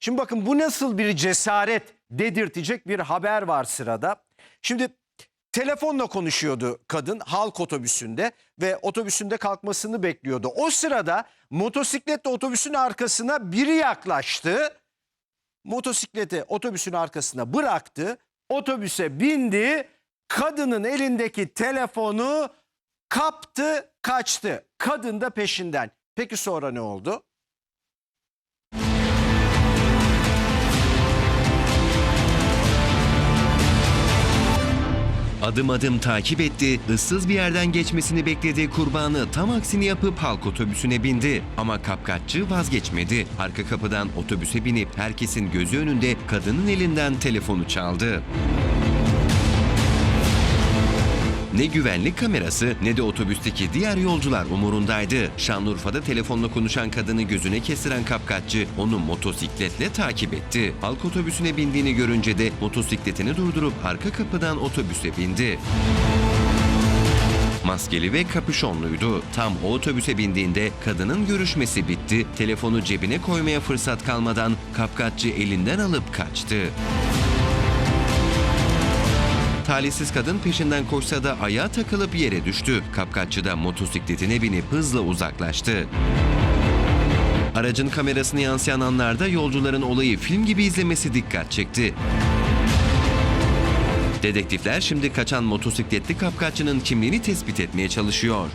Şimdi bakın bu nasıl bir cesaret dedirtecek bir haber var sırada. Şimdi telefonla konuşuyordu kadın halk otobüsünde ve otobüsünde kalkmasını bekliyordu. O sırada motosikletle otobüsün arkasına biri yaklaştı. Motosikleti otobüsün arkasına bıraktı. Otobüse bindi. Kadının elindeki telefonu kaptı, kaçtı. Kadın da peşinden. Peki sonra ne oldu? Adım adım takip etti, ıssız bir yerden geçmesini beklediği kurbanı tam aksini yapıp halk otobüsüne bindi. Ama kapkaççı vazgeçmedi. Arka kapıdan otobüse binip herkesin gözü önünde kadının elinden telefonu çaldı. Ne güvenlik kamerası ne de otobüsteki diğer yolcular umurundaydı. Şanlıurfa'da telefonla konuşan kadını gözüne kestiren kapkaççı onu motosikletle takip etti. Halk otobüsüne bindiğini görünce de motosikletini durdurup arka kapıdan otobüse bindi. Maskeli ve kapüşonluydu. Tam o otobüse bindiğinde kadının görüşmesi bitti. Telefonu cebine koymaya fırsat kalmadan kapkaççı elinden alıp kaçtı. Talihsiz kadın peşinden koşsa da ayağa takılıp yere düştü. Kapkaççı da motosikletine binip hızla uzaklaştı. Aracın kamerasına yansıyan anlarda yolcuların olayı film gibi izlemesi dikkat çekti. Dedektifler şimdi kaçan motosikletli kapkaççının kimliğini tespit etmeye çalışıyor.